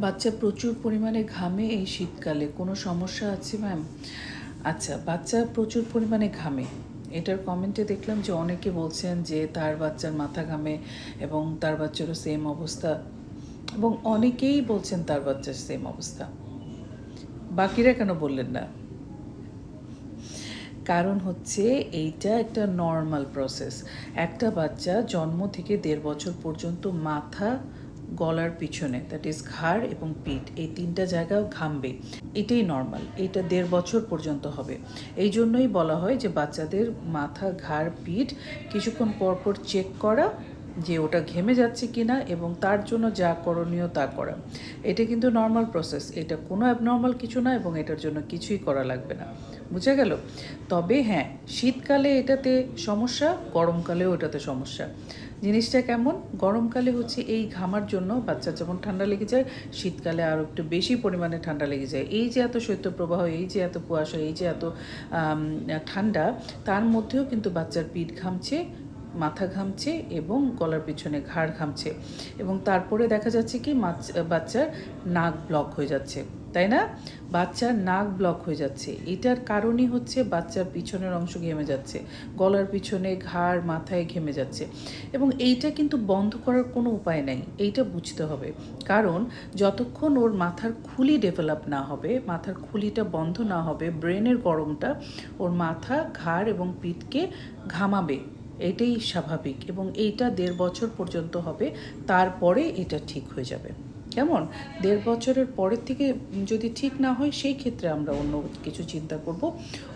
বাচ্চা প্রচুর পরিমাণে ঘামে এই শীতকালে। কোনো সমস্যা আছে ম্যাম আচ্ছা বাচ্চা প্রচুর পরিমাণে ঘামে। এটার কমেন্টে দেখলাম যে অনেকে বলছেন যে তার বাচ্চার মাথা ঘামে এবং তার বাচ্চারও সেম অবস্থা এবং অনেকেই বলছেন তার বাচ্চার সেম অবস্থা। বাকিরা কেন বললেন না? কারণ হচ্ছে এইটা একটা নর্মাল প্রসেস একটা বাচ্চা জন্ম থেকে দেড় বছর পর্যন্ত মাথা গলার পিছনে দ্যাট ইজ ঘাড় এবং পিঠ, এই তিনটা জায়গাও ঘামবে। এটাই নর্মাল এটা দেড় বছর পর্যন্ত হবে। এই জন্যই বলা হয় যে বাচ্চাদের মাথা, ঘাড়, পিঠ কিছুক্ষণ পর পর চেক করা যে ওটা ঘেমে যাচ্ছে কিনা এবং তার জন্য যা করণীয় তা করা। এটা কিন্তু নর্মাল প্রসেস এটা কোনো অ্যাবনর্মাল কিছু না এবং এটার জন্য কিছুই করা লাগবে না। বুঝে গেল? তবে হ্যাঁ শীতকালে এটাতে সমস্যা, গরমকালেও এটাতে সমস্যা। জিনিসটা কেমন? গরমকালে হচ্ছে এই ঘামার জন্য বাচ্চা যেমন ঠান্ডা লেগে যায়, শীতকালে আরও একটু বেশি পরিমাণে ঠান্ডা লেগে যায়। এই যে এত শৈত্যপ্রবাহ, এই যে এত কুয়াশা, এই যে এত ঠান্ডা, তার মধ্যেও কিন্তু বাচ্চার পিঠ ঘামছে, মাথা ঘামছে এবং গলার পিছনে ঘাড় ঘামছে। এবং তারপরে দেখা যাচ্ছে কি বাচ্চার নাক ব্লক হয়ে যাচ্ছে। তাই না? বাচ্চার নাক ব্লক হয়ে যাচ্ছে। এটার কারণই হচ্ছে বাচ্চার পিছনের অংশ ঘেমে যাচ্ছে। গলার পিছনে, ঘাড়, মাথায় ঘেমে যাচ্ছে। এবং এইটা কিন্তু বন্ধ করার কোনো উপায় নাই। এইটা বুঝতে হবে। কারণ যতক্ষণ ওর মাথার খুলি ডেভেলপ না হবে, মাথার খুলিটা বন্ধ না হবে, ব্রেনের গরমটা ওর মাথা, ঘাড় এবং পিঠকে ঘামাবে। এটাই স্বাভাবিক এবং এইটা দেড় বছর পর্যন্ত হবে। তারপরে এটা ঠিক হয়ে যাবে। কেমন? দেড় বছরের পরের থেকে যদি ঠিক না হয়, সেই ক্ষেত্রে আমরা অন্য কিছু চিন্তা করব।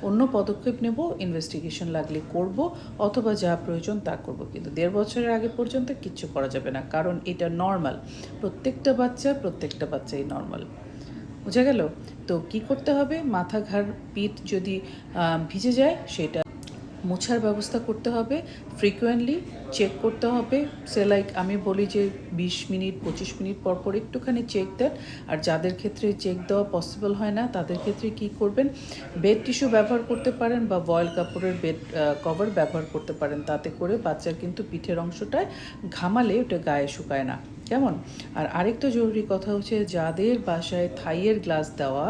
অন্য পদক্ষেপ নেব ইনভেস্টিগেশন লাগলে করব, অথবা যা প্রয়োজন তা করব। কিন্তু দেড় বছরের আগে পর্যন্ত কিচ্ছু করা যাবে না, কারণ এটা নর্মাল প্রত্যেকটা বাচ্চা প্রত্যেকটা বাচ্চাই নর্মাল বোঝা গেল? তো কি করতে হবে? মাথা ঘাড়, পিঠ যদি ভিজে যায়, সেটা মোছার ব্যবস্থা করতে হবে ফ্রিকুয়েন্টলি চেক করতে হবে। সে লাইক আমি বলি যে বিশ মিনিট, পঁচিশ মিনিট পর পর একটুখানি চেক দেন। আর যাদের ক্ষেত্রে চেক দেওয়া পসিবল হয় না, তাদের ক্ষেত্রে কি করবেন? বেড টিস্যু ব্যবহার করতে পারেন বা বয়েল কাপড়ের বেড কভার ব্যবহার করতে পারেন। তাতে করে বাচ্চার কিন্তু পিঠের অংশটায় ঘামালে ওটা গায়ে শুকায় না। কেমন? আর আরেকটা জরুরি কথা হচ্ছে যাদের বাসায় থাইয়ের গ্লাস দেওয়া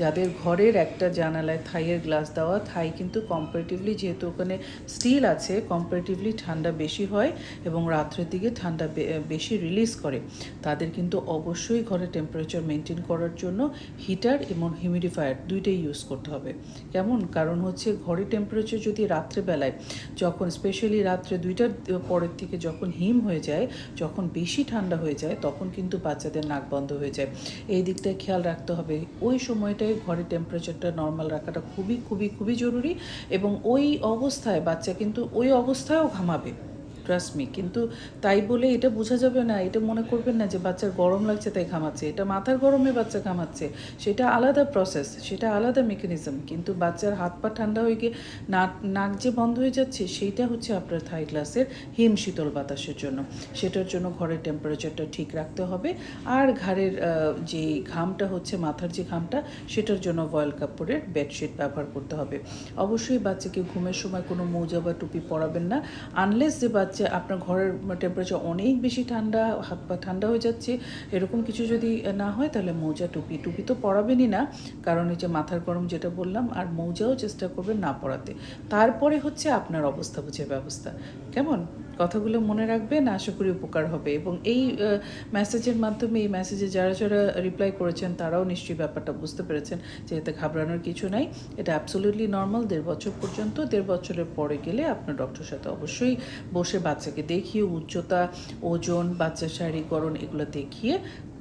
যাদের ঘরের একটা জানালায় থাইয়ের গ্লাস দেওয়া, থাই কিন্তু কম্পারেটিভলি যেহেতু ওখানে স্টিল আছে কম্পারেটিভলি ঠান্ডা বেশি হয় এবং রাত্রের দিকে ঠান্ডা বেশি রিলিজ করে। তাদের কিন্তু অবশ্যই ঘরে টেম্পারেচার মেনটেন করার জন্য হিটার এবং হিউমিডিফায়ার দুইটাই ইউজ করতে হবে। কেমন? কারণ হচ্ছে ঘরে টেম্পারেচার যদি রাত্রেবেলায়, যখন স্পেশালি রাত্রে দুইটার পরের থেকে যখন হিম হয়ে যায়, যখন বেশি ঠান্ডা হয়ে যায়, তখন কিন্তু বাচ্চাদের নাক বন্ধ হয়ে যায়। এই দিকটায় খেয়াল রাখতে হবে। ওই সময়টায় ঘরে টেম্পারেচারটা নর্মাল রাখাটা খুবই খুবই খুবই জরুরি এবং ওই অবস্থায় বাচ্চা কিন্তু ওই অবস্থায়ও ঘামাবে। ট্রাস্ট মি কিন্তু তাই বলে এটা বোঝা যাবে না, এটা মনে করবেন না যে বাচ্চার গরম লাগছে তাই ঘামাচ্ছে। এটা মাথার গরমে বাচ্চা ঘামাচ্ছে, সেটা আলাদা প্রসেস সেটা আলাদা মেকানিজম কিন্তু বাচ্চার হাত পা ঠান্ডা হয়ে গিয়ে নাক নাক যে বন্ধ হয়ে যাচ্ছে, সেইটা হচ্ছে আপনার থাই গ্লাসের হিম শীতল বাতাসের জন্য। সেটার জন্য ঘরের টেম্পারেচারটা ঠিক রাখতে হবে। আর ঘাড়ের যে ঘামটা হচ্ছে, মাথার যে ঘামটা, সেটার জন্য ভয়েল কাপড়ের বেডশিট ব্যবহার করতে হবে। অবশ্যই বাচ্চাকে ঘুমের সময় কোনো মোজা বা টুপি পরাবেন না আনলেস যে বাচ্চা আপনার ঘরের টেম্পারেচার অনেক বেশি ঠান্ডা, হাত পা ঠান্ডা হয়ে যাচ্ছে, এরকম কিছু যদি না হয় তাহলে মৌজা টুপি। টুপি তো পরাবেনই না, কারণ এই যে মাথার গরম যেটা বললাম, আর মৌজাও চেষ্টা করবেন না পরাতে। তারপরে হচ্ছে আপনার অবস্থা বুঝে ব্যবস্থা। কেমন? কথাগুলো মনে রাখবেন আশা করি উপকার হবে। এবং এই মেসেজের মাধ্যমে, এই মেসেজে যারা যারা রিপ্লাই করেছেন, তারাও নিশ্চয়ই ব্যাপারটা বুঝতে পেরেছেন যে এতে ঘাবড়ানোর কিছু নাই। এটা অ্যাবসোলিউটলি নর্মাল দেড় বছর পর্যন্ত, দেড় বছরের পরে গেলে আপনার ডক্টরের সাথে অবশ্যই বসে বাচ্চাকে দেখিয়ে উচ্চতা, ওজন, বাচ্চার শারীরিকরণ এগুলো দেখিয়ে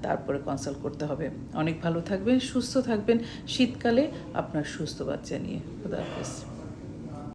তারপরে কনসাল্ট করতে হবে। অনেক ভালো থাকবেন, সুস্থ থাকবেন। শীতকালে আপনার সুস্থ বাচ্চা নিয়ে। খুদা হাফেজ।